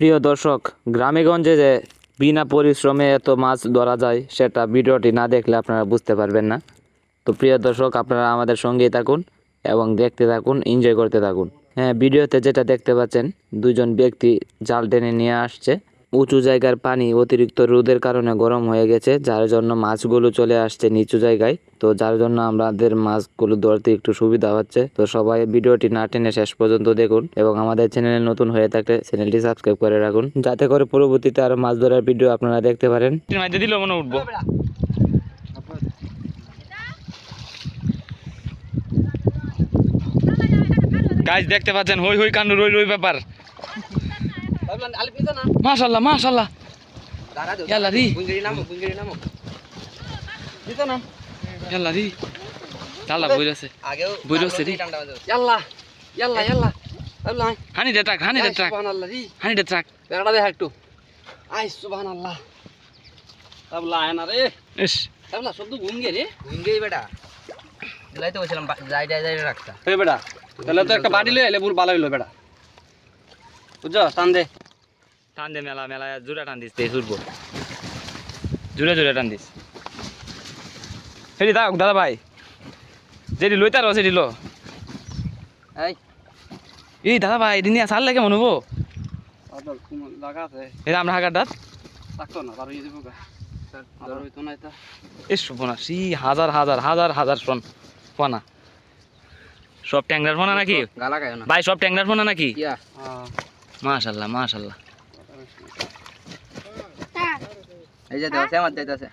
প্রিয় দর্শক, গ্রামেগঞ্জে যে বিনা পরিশ্রমে এত মাছ ধরা যায়, সেটা ভিডিওটি না দেখলে আপনারা বুঝতে পারবেন না। তো প্রিয় দর্শক, আপনারা আমাদের সঙ্গেই থাকুন এবং দেখতে থাকুন এনজয় করতে থাকুন। হ্যাঁ ভিডিওতে যেটা দেখতে পাচ্ছেন, দুজন ব্যক্তি জাল টেনে নিয়ে আসছে। উঁচু জায়গার পানি অতিরিক্ত রোদের কারণে গরম হয়ে গেছে, যার জন্য মাছগুলো চলে আসছে নিচু জায়গায়। তো যার জন্য আমাদের মাছগুলো ধরতে একটু সুবিধা হচ্ছে। তো সবাই ভিডিওটি না টেনে শেষ পর্যন্ত দেখুন এবং আমাদের চ্যানেলে নতুন হয়ে থাকলে চ্যানেলটি সাবস্ক্রাইব করে রাখুন। যাতে করে পরবর্তীতে আরও মাছ ধরার ভিডিও আপনারা দেখতে পারেন। মনে গাছ দেখতে পাচ্ছেন, হই হই কান্ড রই রই ব্যাপার। মাশাল্লাহ মাশাল্লাহ ইয়াল্লা রি। ইয়াল্লা রি। তালা বইরাছে। বইরাছে রি। ইয়াল্লা ইয়াল্লা ইয়াল্লা। হানি দে ট্রাক হানি দে ট্রাক হানি দে ট্রাক বেড়াটা দেখা একটু। আই সুবহানাল্লাহ। তাবলা আয় না রে। ইস। তাবলা সব তো ঘুম গে রে। ঘুম গেই বেটা। এলাই তো বলছিলাম যাই যাই যাই রাখতা। হে বেটা তাহলে তো একটা বাড়ি লই এলে পুরো ভালো হইল বেটা। বুঝছ? টান দে। টান দে মেলা মেলা জুড়ে টান দিস ছুটবো জুড়ে জুড়ে টান দিস। সেটি থাক দাদা ভাই। যেটি লই তার সেটি লো। এই। দাদা ভাই এটি নিয়ে সার লাগে মনে হব এটা আমরা হাগার দাঁত। থাকতো না তার ইয়ে দেবো গা আর হইতো না এটা এ শোনা সি হাজার হাজার হাজার হাজার শোন পোনা সব ট্যাংরার পোনা নাকি? ভাই সব ট্যাংরার পোনা নাকি? মাশাল্লাহ মাশাল্লাহ। এই যে দেওয়া আমার যাইতাছে